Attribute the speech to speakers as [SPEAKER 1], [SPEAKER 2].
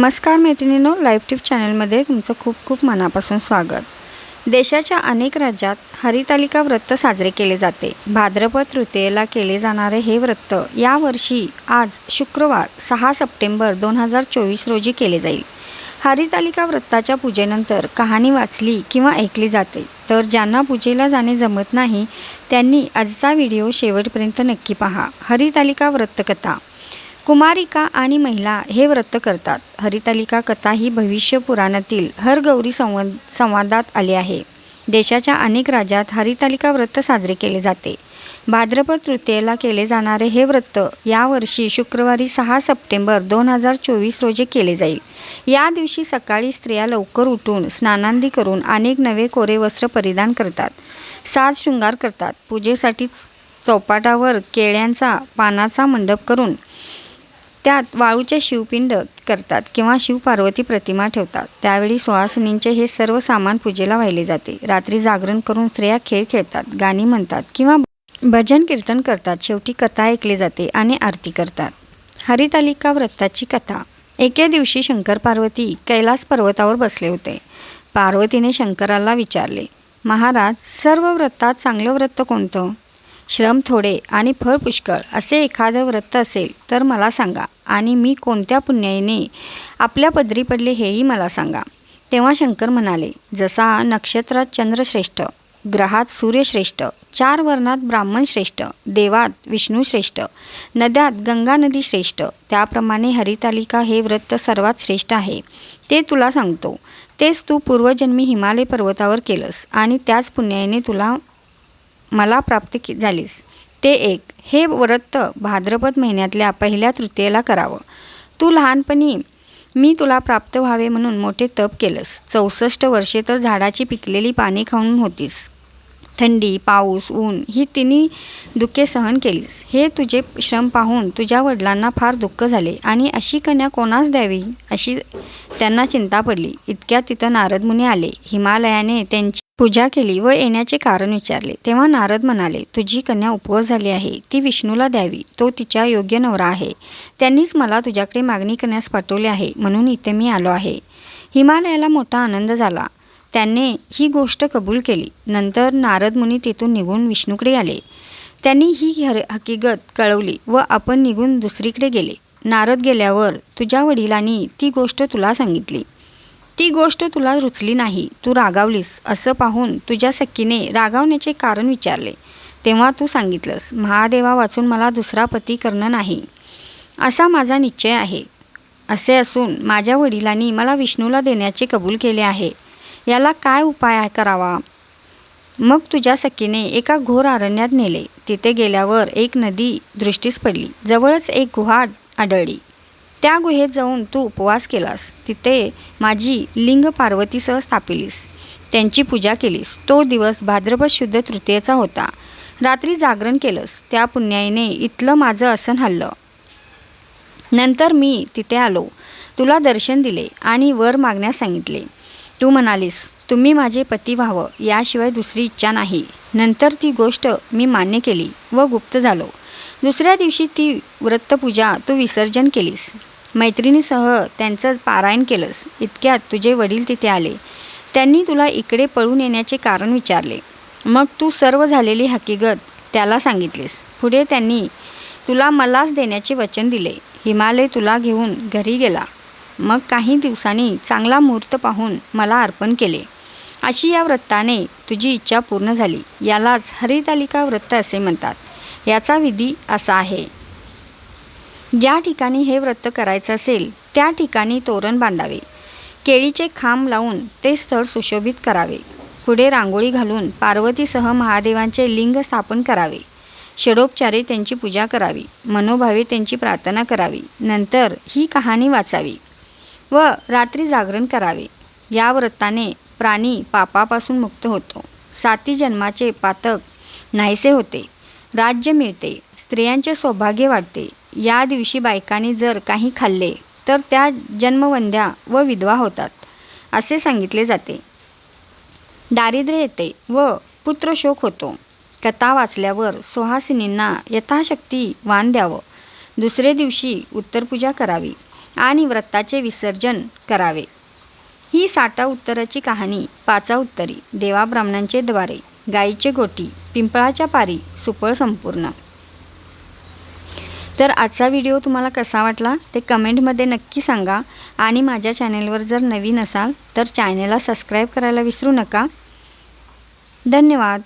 [SPEAKER 1] नमस्कार मैत्रिणींनो live tube चॅनलमध्ये तुमचं खूप खूप मनापासून स्वागत. देशाच्या अनेक राज्यात हरितालिका व्रत साजरे केले जाते. भाद्रपद तृतीयेला केले जाणारे हे व्रत यावर्षी आज शुक्रवार सहा सप्टेंबर दोन हजार चोवीस रोजी केले जाईल. हरितालिका व्रताच्या पूजेनंतर कहाणी वाचली किंवा ऐकली जाते तर ज्यांना पूजेला जाणे जमत नाही त्यांनी आजचा व्हिडिओ शेवटपर्यंत नक्की पहा. हरितालिका व्रतकथा. कुमारिका आणि महिला हे व्रत करतात. हरितालिका कथा ही भविष्य पुराणातील हरगौरी संवाद संवादात आली आहे. देशाच्या अनेक राज्यात हरितालिका व्रत साजरे केले जाते. भाद्रपद तृतीयेला केले जाणारे हे व्रत यावर्षी शुक्रवारी सहा सप्टेंबर दोन हजार चोवीस रोजी केले जाईल. या दिवशी सकाळी स्त्रिया लवकर उठून स्नानांदी करून अनेक नवे कोरे वस्त्र परिधान करतात. साज शृंगार करतात. पूजेसाठी चौपाटावर केळ्यांचा पानाचा मंडप करून त्यात वाळूचे शिवपिंड करतात किंवा शिवपार्वती प्रतिमा ठेवतात. त्यावेळी सुहासिनींचे हे सर्व सामान पूजेला वाहिले जाते. रात्री जागरण करून स्त्रिया खेळ खेळतात गाणी म्हणतात किंवा भजन कीर्तन करतात. शेवटी कथा ऐकली जाते आणि आरती करतात. हरितालिका व्रताची कथा. एके दिवशी शंकर पार्वती कैलास पर्वतावर बसले होते. पार्वतीने शंकराला विचारले महाराज सर्व व्रतात चांगलं व्रत कोणतं? श्रम थोडे आणि फळ पुष्कळ असे एखादं व्रत असेल तर मला सांगा. आणि मी कोणत्या पुण्याने आपल्या पदरी पडले हेही मला सांगा. तेव्हा शंकर म्हणाले जसा नक्षत्रात चंद्रश्रेष्ठ ग्रहात सूर्यश्रेष्ठ चार वर्णात ब्राह्मण श्रेष्ठ देवात विष्णू श्रेष्ठ नद्यात गंगा नदी श्रेष्ठ त्याप्रमाणे हरितालिका हे व्रत सर्वात श्रेष्ठ आहे. ते तुला सांगतो. तेच तू पूर्वजन्मी हिमालय पर्वतावर केलंस आणि त्याच पुण्याने तुला मला प्राप्त की झालीस. ते एक हे व्रत भाद्रपद महिन्यातल्या पहिल्या तृतीयेला करावं. तू लहानपणी मी तुला प्राप्त व्हावे म्हणून मोठे तप केलंस. चौसष्ट वर्षे तर झाडाची पिकलेली पाने खाऊन होतीस. थंडी पाऊस ऊन ही तिन्ही दुःखे सहन केलीस. हे तुझे श्रम पाहून तुझ्या वडिलांना फार दुःख झाले. आणि अशी कन्या कोणास द्यावी? अशी त्यांना चिंता पडली. इतक्या तिथं नारदमुनी आले. हिमालयाने त्यांची पूजा केली व येण्याचे कारण विचारले. तेव्हा नारद म्हणाले तुझी कन्या उपवर झाली आहे. ती विष्णूला द्यावी. तो तिच्या योग्य नवरा आहे. त्यांनीच मला तुझ्याकडे मागणी करण्यास पाठवले आहे. म्हणून इथे मी आलो आहे. हिमालयाला मोठा आनंद झाला. त्याने ही गोष्ट कबूल केली. नंतर नारद मुनी तेथून निघून विष्णूकडे आले. त्यांनी ही हर हकीकत कळवली व आपण निघून दुसरीकडे गेले. नारद गेल्यावर तुझ्या वडिलांनी ती गोष्ट तुला सांगितली. ती गोष्ट तुला रुचली नाही तू रागावलीस असं पाहून तुझ्या सख्खीने रागावण्याचे कारण विचारले. तेव्हा तू सांगितलंस महादेवा वाचून मला दुसरा पती करणं नाही. असा माझा निश्चय आहे. असे असून माझ्या वडिलांनी मला विष्णूला देण्याचे कबूल केले आहे. याला काय उपाय करावा? मग तुझ्या सखीने एका घोर अरण्यात नेले. तिथे गेल्यावर एक नदी दृष्टीस पडली. जवळच एक गुहा आढळली. त्या गुहेत जाऊन तू उपवास केलास. तिथे माझी लिंग पार्वतीसह स्थापिलीस. त्यांची पूजा केलीस. तो दिवस भाद्रपद शुद्ध तृतीयेचा होता. रात्री जागरण केलंस. त्या पुण्याईने इथलं माझं आसन हल्लं. नंतर मी तिथे आलो. तुला दर्शन दिले आणि वर मागण्यास सांगितले. तू म्हणालीस तुम्ही माझे पती व्हावं याशिवाय दुसरी इच्छा नाही. नंतर ती गोष्ट मी मान्य केली व गुप्त झालो. दुसऱ्या दिवशी ती व्रतपूजा तू विसर्जन केलीस. मैत्रिणीसह त्यांचं पारायण केलंस. इतक्यात तुझे वडील तिथे आले. त्यांनी तुला इकडे पळून येण्याचे कारण विचारले. मग तू सर्व झालेली हकीकत त्याला सांगितलीस. पुढे त्यांनी तुला मलाच देण्याचे वचन दिले. हिमालय तुला घेऊन घरी गेला. मग काही दिवसांनी चांगला मुहूर्त पाहून मला अर्पण केले. अशी या व्रताने तुझी इच्छा पूर्ण झाली. यालाच हरितालिका व्रत असे म्हणतात. याचा विधी असा आहे. ज्या ठिकाणी हे व्रत करायचं असेल त्या ठिकाणी तोरण बांधावे. केळीचे खांब लावून ते स्थळ सुशोभित करावे. पुढे रांगोळी घालून पार्वतीसह महादेवांचे लिंग स्थापन करावे. षडोपचारे त्यांची पूजा करावी. मनोभावे त्यांची प्रार्थना करावी. नंतर ही कहाणी वाचावी व रात्री जागरण करावे. या व्रताने प्राणी पापापासून मुक्त होतो. साती जन्माचे पातक नाहीसे होते. राज्य मिळते स्त्रियांचे सौभाग्य वाढते. या दिवशी बायकांनी जर काही खाल्ले तर त्या जन्मवंद्या व विधवा होतात असे सांगितले जाते. दारिद्र्य येते व पुत्रशोक होतो. कथा वाचल्यावर सुहासिनींना यथाशक्ती वाण द्यावं. दुसरे दिवशी उत्तरपूजा करावी आणि व्रताचे विसर्जन करावे. ही साठा उत्तराची कहाणी पाचा उत्तरी देवा ब्राह्मणांचे द्वारे गाईचे गोटी पिंपळाच्या पारी सुपळ संपूर्ण. तर आजचा व्हिडिओ तुम्हाला कसा वाटला ते कमेंटमध्ये नक्की सांगा आणि माझ्या चॅनेलवर जर नवीन असाल तर चॅनेलला सबस्क्राईब करायला विसरू नका. धन्यवाद.